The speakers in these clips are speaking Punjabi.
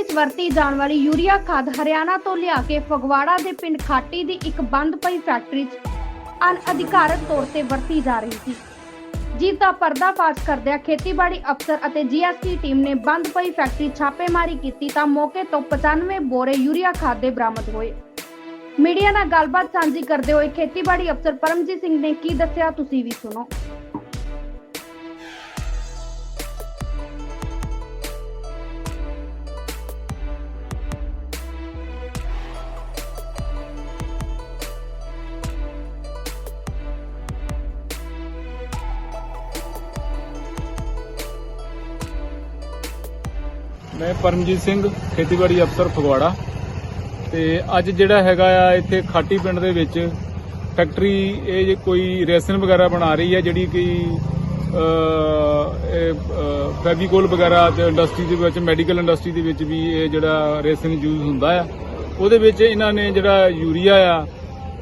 ਵਿੱਚ ਵਰਤੀ ਜਾਣ ਵਾਲੀ ਯੂਰੀਆ ਖਾਦ ਹਰਿਆਣਾ ਤੋਂ ਲਿਆ ਕੇ ਫਗਵਾੜਾ ਦੇ ਪਿੰਡ ਖਾਟੀ ਦੀ ਇੱਕ ਬੰਦ ਪਈ ਫੈਕਟਰੀ 'ਚ ਅਨਅਧਿਕਾਰਤ ਤੌਰ ਤੇ ਵਰਤੀ ਜਾ ਰਹੀ ਸੀ। ਜਿਸ ਦਾ ਪਰਦਾਫਾਸ਼ ਕਰਦਿਆਂ ਖੇਤੀਬਾੜੀ ਅਫਸਰ ਅਤੇ ਜੀਐਸਟੀ ਟੀਮ ਨੇ ਬੰਦ ਪਈ ਫੈਕਟਰੀ ਛਾਪੇਮਾਰੀ ਕੀਤੀ ਤਾਂ ਮੌਕੇ ਤੋਂ 95 ਬੋਰੇ ਯੂਰੀਆ ਖਾਦ ਦੇ ਬਰਾਮਦ ਹੋਏ। ਮੀਡੀਆ ਨਾਲ ਗੱਲਬਾਤ ਸਾਂਝੀ ਕਰਦੇ ਹੋਏ ਖੇਤੀਬਾੜੀ ਅਫਸਰ ਪਰਮਜੀਤ ਸਿੰਘ ਨੇ ਕੀ ਦੱਸਿਆ, ਤੁਸੀਂ ਵੀ ਸੁਣੋ। ਮੈਂ ਪਰਮਜੀਤ ਸਿੰਘ, ਖੇਤੀਬਾੜੀ ਅਫਸਰ ਫਗਵਾੜਾ। ਤੇ ਅੱਜ ਜਿਹੜਾ ਹੈਗਾ ਆ, ਇੱਥੇ ਖਾਟੀ ਪਿੰਡ ਦੇ ਵਿੱਚ ਫੈਕਟਰੀ, ਇਹ ਜੇ ਕੋਈ ਰੇਸਨ ਵਗੈਰਾ ਬਣਾ ਰਹੀ ਹੈ, ਜਿਹੜੀ ਕਿ ਫੈਬੀਕੋਲ ਵਗੈਰਾ ਤੇ ਇੰਡਸਟਰੀ ਦੇ ਵਿੱਚ ਮੈਡੀਕਲ ਇੰਡਸਟਰੀ ਦੇ ਵਿੱਚ ਵੀ ਇਹ ਜਿਹੜਾ ਰੇਸਨ ਯੂਜ਼ ਹੁੰਦਾ ਆ, ਉਹਦੇ ਵਿੱਚ ਇਹਨਾਂ ਨੇ ਜਿਹੜਾ ਯੂਰੀਆ ਆ,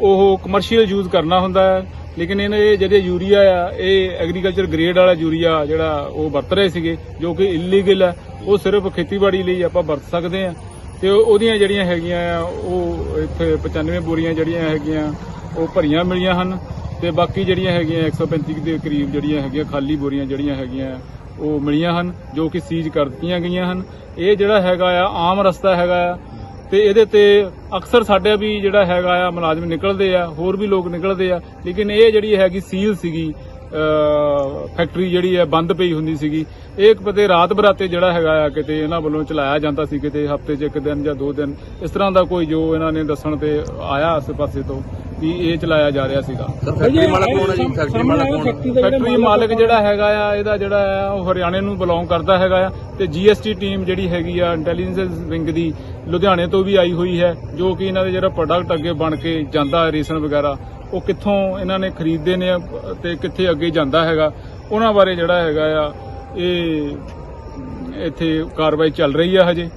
ਉਹ ਕਮਰਸ਼ੀਅਲ ਯੂਜ਼ ਕਰਨਾ ਹੁੰਦਾ ਹੈ। ਲੇਕਿਨ ਇਹਨੇ ਜਿਹੜੇ ਯੂਰੀਆ ਆ, ਇਹ ਐਗਰੀਕਲਚਰ ਗ੍ਰੇਡ ਵਾਲਾ ਯੂਰੀਆ ਜਿਹੜਾ ਉਹ ਵਰਤ ਰਹੇ ਸੀਗੇ, ਜੋ ਕਿ ਇਲੀਗਲ ਆ ਉਹ ਸਿਰਫ ਖੇਤੀਬਾੜੀ ਲਈ ਆਪਾਂ ਵਰਤ ਸਕਦੇ ਆ ਤੇ ਉਹਦੀਆਂ ਜਿਹੜੀਆਂ ਹੈਗੀਆਂ ਆ, ਉਹ ਇੱਥੇ 95 ਬੋਰੀਆਂ ਜਿਹੜੀਆਂ ਹੈਗੀਆਂ, ਉਹ ਭਰੀਆਂ ਮਿਲੀਆਂ ਹਨ। ਤੇ ਬਾਕੀ ਜਿਹੜੀਆਂ ਹੈਗੀਆਂ 135 ਦੇ ਕਰੀਬ ਜਿਹੜੀਆਂ ਹੈਗੀਆਂ ਖਾਲੀ ਬੋਰੀਆਂ ਜਿਹੜੀਆਂ ਹੈਗੀਆਂ, ਉਹ ਮਿਲੀਆਂ ਹਨ, ਜੋ ਕਿ ਸੀਜ਼ ਕਰ ਦਿੱਤੀਆਂ ਗਈਆਂ ਹਨ। ਇਹ ਜਿਹੜਾ ਹੈਗਾ ਆ, ਆਮ ਰਸਤਾ ਹੈਗਾ ਆ। ਤੇ ਇਹਦੇ ਤੇ ਅਕਸਰ ਸਾਡੇ ਵੀ ਜਿਹੜਾ ਹੈਗਾ ਆ, ਮੁਲਾਜ਼ਮ ਨਿਕਲਦੇ ਆ, ਹੋਰ ਵੀ ਲੋਕ ਨਿਕਲਦੇ ਆ। ਲੇਕਿਨ ਇਹ ਜਿਹੜੀ ਹੈਗੀ ਸੀਲ ਸੀਗੀ ਫੈਕਟਰੀ ਜਿਹੜੀ ਹੈ ਬੰਦ ਪਈ ਹੁੰਦੀ ਸੀਗੀ। ਇਹ ਇੱਕ ਪਤੇ ਰਾਤ ਬਰਾਤੇ ਜਿਹੜਾ ਹੈਗਾ ਆ ਕਿਤੇ ਇਹਨਾਂ ਵੱਲੋਂ ਚਲਾਇਆ ਜਾਂਦਾ ਸੀ ਕਿਤੇ ਹਫ਼ਤੇ 'ਚ ਇੱਕ ਦਿਨ ਜਾਂ ਦੋ ਦਿਨ। ਇਸ ਤਰ੍ਹਾਂ ਦਾ ਕੋਈ ਜੋ ਇਹਨਾਂ ਨੇ ਦੱਸਣ ਤੇ ਆਇਆ ਆਸੇ ਪਾਸੇ ਤੋਂ ਵੀ ਇਹ ਚਲਾਇਆ ਜਾ ਰਿਹਾ ਸੀਗਾ। ਫੈਕਟਰੀ ਮਾਲਕ ਕੌਣ ਹੈ ਜੀ? ਫੈਕਟਰੀ ਮਾਲਕ ਕੌਣ ਹੈ? ਫੈਕਟਰੀ ਮਾਲਕ ਜਿਹੜਾ ਹੈਗਾ ਆ ਇਹਦਾ ਜਿਹੜਾ ਆ ਉਹ ਹਰਿਆਣੇ ਨੂੰ ਬਿਲੋਂਗ ਕਰਦਾ ਹੈਗਾ ਆ। ਤੇ ਜੀਐਸਟੀ ਟੀਮ ਜਿਹੜੀ ਹੈਗੀ ਆ ਇੰਟੈਲੀਜੈਂਸ ਵਿੰਗ ਦੀ ਲੁਧਿਆਣੇ ਤੋਂ ਵੀ ਆਈ ਹੋਈ ਹੈ ਜੋ ਕਿ ਇਹਨਾਂ ਦੇ ਜਿਹੜਾ ਪ੍ਰੋਡਕਟ ਅੱਗੇ ਬਣ ਕੇ ਜਾਂਦਾ ਹੈ ਰੇਸ਼ਨ ਵਗੈਰਾ। ਉਹ ਕਿੱਥੋਂ ਇਹਨਾਂ ਨੇ ਖਰੀਦਦੇ ਨੇ ਤੇ ਕਿੱਥੇ ਅੱਗੇ ਜਾਂਦਾ ਹੈਗਾ ਉਹਨਾਂ ਬਾਰੇ ਜਿਹੜਾ ਹੈਗਾ ਆ ਇਹ ਇੱਥੇ ਕਾਰਵਾਈ ਚੱਲ ਰਹੀ ਆ ਹਜੇ।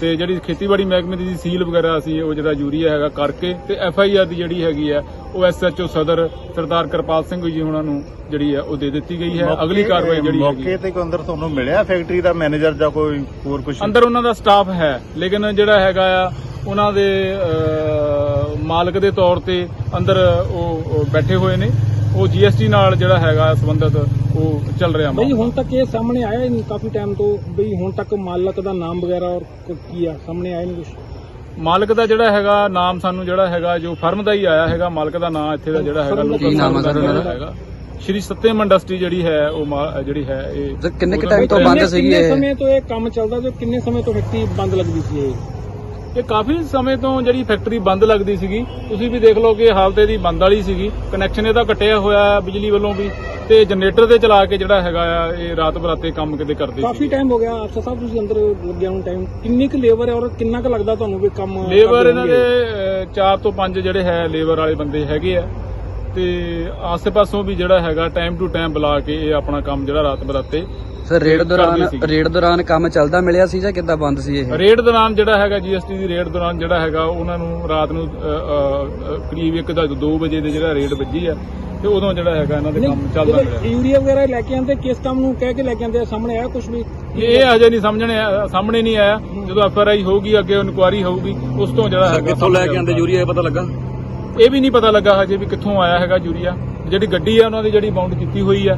ਤੇ ਜਿਹੜੀ ਖੇਤੀਬਾੜੀ ਮਹਿਕਮੇ ਦੀ ਸੀਲ ਵਗੈਰਾ ਅਸੀਂ ਉਹ ਜਿਹੜਾ ਯੂਰੀਆ ਹੈਗਾ ਕਰਕੇ ਤੇ ਐਫ ਆਈ ਆਰ ਦੀ ਜਿਹੜੀ ਹੈਗੀ ਆ ਉਹ ਐਸ ਐਚ ਓ ਸਦਰ ਸਰਦਾਰ ਕਿਰਪਾਲ ਸਿੰਘ ਜੀ ਉਹਨਾਂ ਨੂੰ ਜਿਹੜੀ ਆ ਉਹ ਦੇ ਦਿੱਤੀ ਗਈ ਹੈ। ਅਗਲੀ ਕਾਰਵਾਈ ਜਿਹੜੀ ਹੈਗੀ ਮੌਕੇ ਤੇ ਕੋਈ ਅੰਦਰ ਤੁਹਾਨੂੰ ਮਿਲਿਆ ਫੈਕਟਰੀ ਦਾ ਮੈਨੇਜਰ ਜਾਂ ਕੋਈ ਹੋਰ ਕੁਝ ਅੰਦਰ ਉਹਨਾਂ ਦਾ ਸਟਾਫ ਹੈ ਲੇਕਿਨ ਜਿਹੜਾ ਹੈਗਾ ਆ ਉਹਨਾਂ ਦੇ ਮਾਲਕ ਦੇ ਤੌਰ ਤੇ ਅੰਦਰ ਉਹ ਬੈਠੇ ਹੋਏ ਨੇ। ਉਹ ਜੀਐਸਟੀ ਨਾਲ ਜਿਹੜਾ ਹੈਗਾ ਸੰਬੰਧਤ ਉਹ ਚੱਲ ਰਿਹਾ ਮਾਮਲਾ। ਹੁਣ ਤੱਕ ਇਹ ਸਾਹਮਣੇ ਆਇਆ ਹੀ ਨਹੀਂ ਕਾਫੀ ਟਾਈਮ ਤੋਂ ਬਈ ਹੁਣ ਤੱਕ ਮਾਲਕ ਦਾ ਨਾਮ ਵਗੈਰਾ ਔਰ ਕ- ਕੀ ਆ ਸਾਹਮਣੇ ਆਇਆ ਨਹੀਂ ਕੁਝ ਮਾਲਕ ਦਾ ਜਿਹੜਾ ਹੈਗਾ ਨਾਮ ਸਾਨੂੰ ਜਿਹੜਾ ਹੈਗਾ ਜੋ ਫਰਮ ਦਾ ਹੀ ਆਇਆ ਹੈਗਾ ਮਾਲਕ ਦਾ ਨਾਮ ਇੱਥੇ ਦਾ ਜਿਹੜਾ ਹੈਗਾ ਫਰਮ ਦਾ ਲੋਕਲ ਕੀ ਨਾਮ? ਹੈਗਾ। ਸ਼੍ਰੀ ਸਤਿਅਮ ਇੰਡਸਟਰੀ ਜਿਹੜੀ ਹੈ ਉਹ ਜਿਹੜੀ ਹੈ ਇਹ ਸਰ ਕਿੰਨੇ ਕੁ time ਤੋਂ ਬੰਦ ਸੀਗੀ ਕਿੰਨੇ ਇਹ? ਸਮੇਂ ਤੋਂ ਇਹ ਕੰਮ ਚੱਲਦਾ ਜੋ ਕਿੰਨੇ ਸਮੇਂ ਤੋਂ ਫੈਕਟਰੀ ਬੰਦ ਲੱਗਦੀ ਸੀ ਇਹ? ਇਹ ਕਾਫੀ ਸਮੇਂ ਤੋਂ ਜਿਹੜੀ ਫੈਕਟਰੀ ਬੰਦ ਲੱਗਦੀ ਸੀਗੀ ਤੁਸੀਂ ਵੀ ਦੇਖ ਲਓ ਕਿ ਹਾਲਤ ਇਹਦੀ ਬੰਦ ਵਾਲੀ ਸੀਗੀ ਕਨੈਕਸ਼ਨ ਇਹਦਾ ਕੱਟਿਆ ਹੋਇਆ ਬਿਜਲੀ ਵੱਲੋਂ ਵੀ ਤੇ ਜਨਰੇਟਰ ਤੇ ਚਲਾ ਕੇ ਜਿਹੜਾ ਹੈਗਾ ਆ ਇਹ ਰਾਤ ਬਰਾਤੇ ਕੰਮ ਕਿਤੇ ਕਰਦੇ ਕਾਫੀ ਸੀ ਟਾਈਮ ਹੋ ਗਿਆ ਅਫਸਰ ਸਾਹਿਬ ਤੁਸੀਂ ਅੰਦਰ ਲੱਗਿਆ ਨੂੰ ਟਾਈਮ ਕਿੰਨੀ ਕੁ ਲੇਬਰ ਹੈ ਔਰ ਕਿੰਨਾ ਕੁ ਲੱਗਦਾ ਤੁਹਾਨੂੰ ਵੀ ਕੰਮ ਲੇਬਰ ਕਰਦੇ ਇਹਨਾਂ ਦੇ 4 ਤੋਂ 5 ਜਿਹੜੇ ਹੈ ਲੇਬਰ ਵਾਲੇ ਬੰਦੇ ਹੈਗੇ ਆ। ਤੇ ਆਸ-ਪਾਸੋਂ ਵੀ ਜਿਹੜਾ ਹੈਗਾ ਟਾਈਮ ਟੂ ਟਾਈਮ ਬੁਲਾ ਕੇ ਇਹ ਆਪਣਾ ਕੰਮ ਜਿਹੜਾ ਰਾਤ ਬਰਾਤੇ ਸਰ ਰੇਡ ਦੌਰਾਨ। ਰੇਡ ਦੌਰਾਨ ਕੰਮ ਚੱਲਦਾ ਮਿਲਿਆ ਸੀ ਜਾਂ ਕਿੱਦਾਂ ਬੰਦ ਸੀ ਇਹ? ਰੇਡ ਦੌਰਾਨ ਜਿਹੜਾ ਹੈਗਾ ਜੀਐਸਟੀ ਦੀ ਰੇਡ ਦੌਰਾਨ ਜਿਹੜਾ ਹੈਗਾ ਉਹਨਾਂ ਨੂੰ ਰਾਤ ਨੂੰ ਕਰੀਬ 1 ਦਾ 2 ਵਜੇ ਦੇ ਜਿਹੜਾ ਰੇਡ ਵੱਜੀ ਆ ਤੇ ਉਦੋਂ ਜਿਹੜਾ ਹੈਗਾ ਇਹਨਾਂ ਦੇ ਕੰਮ ਚੱਲਦਾ ਰਿਹਾ ਯੂਰੀਆ ਵਗੈਰਾ ਲੈ ਕੇ ਆਉਂਦੇ ਕਿਸ ਕੰਮ ਨੂੰ ਕਹਿ ਕੇ ਲੈ ਕੇ ਆਉਂਦੇ ਆ? ਸਾਹਮਣੇ ਆਇਆ ਕੁਝ ਵੀ? ਇਹ ਅਜੇ ਨਹੀਂ ਸਮਝਣੇ ਸਾਹਮਣੇ ਨਹੀਂ ਆਇਆ। ਜਦੋਂ ਐਫਆਰਆਈ ਹੋਊਗੀ ਅੱਗੇ ਇਨਕੁਆਰੀ ਹੋਊਗੀ ਉਸ ਤੋਂ ਜਿਹੜਾ ਹੈਗਾ ਕਿੱਥੋਂ ਲੈ ਕੇ ਆਂਦੇ ਯੂਰੀਆ ਇਹ ਪਤਾ ਲੱਗਾ? ਇਹ ਵੀ ਨਹੀਂ ਪਤਾ ਲੱਗਾ ਹਜੇ ਵੀ ਕਿੱਥੋਂ ਆਇਆ ਹੈਗਾ ਯੂਰੀਆ। ਜਿਹੜੀ ਗੱਡੀ ਆ ਉਹਨਾਂ ਦੀ ਜਿਹੜੀ ਬਾਉਂਡ ਕੀਤੀ ਹੋਈ ਆ।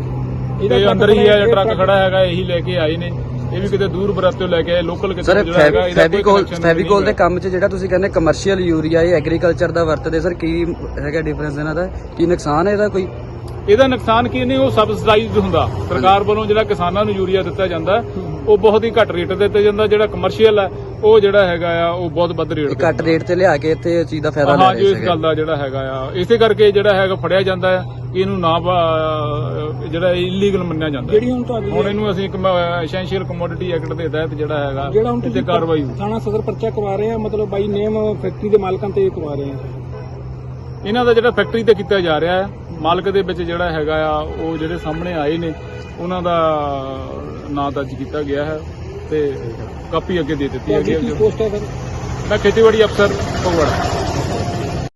ਇਹਦਾ ਅੰਦਰ ਹੀ ਆ ਟਰੱਕ ਖੜਾ ਹੈਗਾ ਇਹੀ ਲੈ ਕੇ ਆਏ ਨੇ। ਇਹ ਵੀ ਕਿਤੇ ਦੂਰ ਬਰਾਤੋਂ ਲੈ ਕੇ ਆਏ ਲੋਕਲ ਕਿਤੇ ਸਰ ਜਿਹੜਾ ਹੈਗਾ ਇਹਦਾ ਕੋਈ ਫੈਬੀਕੋਲ connection ਫੈਬੀਕੋਲ ਦੇ ਕੰਮ 'ਚ ਜਿਹੜਾ ਤੁਸੀਂ ਕਹਿੰਦੇ ਕਮਰਸ਼ੀਅਲ ਯੂਰੀਆ ਇਹ ਐਗਰੀਕਲਚਰ ਦਾ ਵਰਤਦੇ ਸਰ ਕੀ ਹੈਗਾ ਡਿਫਰੈਂਸ ਇਹਨਾਂ ਦਾ? ਕੀ ਨੁਕਸਾਨ ਹੈ ਇਹਦਾ ਕੋਈ? ਇਹਦਾ ਨੁਕਸਾਨ ਕੀ ਨਹੀਂ ਉਹ ਸਬਸਿਡਾਈਜ਼ਡ ਹੁੰਦਾ। ਸਰਕਾਰ ਵੱਲੋਂ ਜਿਹੜਾ ਕਿਸਾਨਾਂ ਨੂੰ ਯੂਰੀਆ ਦਿੱਤਾ ਜਾਂਦਾ ਉਹ ਬਹੁਤ ਹੀ ਘੱਟ ਰੇਟ ਤੇ ਦਿੱਤਾ ਜਾਂਦਾ ਜਿਹੜਾ ਕਮਰਸ਼ੀਅਲ ਹੈ ਉਹ ਜਿਹੜਾ ਹੈਗਾ ਆ ਉਹ ਬਹੁਤ ਵੱਧ ਰੇਟ ਤੇ ਘੱਟ ਰੇਟ ਤੇ ਲਿਆ ਕੇ ਇੱਥੇ ਇਹ ਚੀਜ਼ ਦਾ ਫਾਇਦਾ ਲੈ ਹਾਂ ਜੀ ਰਹੇ ਇਸ ਸੀਗੇ ਗੱਲ ਦਾ ਜਿਹੜਾ ਹੈਗਾ ਆ ਇਸੇ ਕਰਕੇ ਜਿਹੜਾ ਹੈਗਾ ਫੜਿਆ ਜਾਂਦਾ ਹੈ ਕਿ ਇਹਨੂੰ ਨਾ ਪ- ਜਿਹੜਾ ਇਲੀਗਲ ਮੰਨਿਆ ਜਾਂਦਾ ਹੈ। ਜਿਹੜੀ ਹੁਣ ਤੁਹਾਡੀ ਹੁਣ ਇਹਨੂੰ ਅਸੀਂ ਐਸੈਂਸ਼ੀਅਲ ਕਮੋਡਿਟੀ ਐਕਟ ਦੇ ਤਹਿਤ ਜਿਹੜਾ ਹੈਗਾ ਜਿਹੜਾ ਹੁਣ ਇੱਥੇ ਤੁਸੀਂ ਕਾਰਵਾਈ ਹੋਊ। ਥਾਣਾ ਸਦਰ ਪਰਚਾ ਕਰਵਾ ਰਹੇ ਆ ਮਤਲਬ ਬਾਈ ਨੇਮ ਫੈਕਟਰੀ ਦੇ ਮਾਲਕਾਂ ਤੇ ਕਰਵਾ ਰਹੇ ਆ ਇਹਨਾਂ ਦਾ ਜਿਹੜਾ ਫੈਕਟਰੀ ਤੇ ਕੀਤਾ ਜਾ ਰਿਹਾ ਹੈ ਮਾਲਕ ਦੇ ਵਿੱਚ ਜਿਹੜਾ ਹੈਗਾ ਆ ਉਹ ਜਿਹੜੇ ਸਾਹਮਣੇ ਆਏ ਨੇ ਉਹਨਾਂ ਦਾ ਨਾਂ ਦਰਜ ਕੀਤਾ ਗਿਆ ਹੈ ਤੇ ਕਾਪੀ ਅੱਗੇ ਦੇ ਦਿੱਤੀ ਹੈਗੀ ਹੈ। ਪੋਸਟ ਹੈ ਮੈਂ ਖੇਤੀਬਾੜੀ ਅਫਸਰ ਫਗਵਾੜਾ।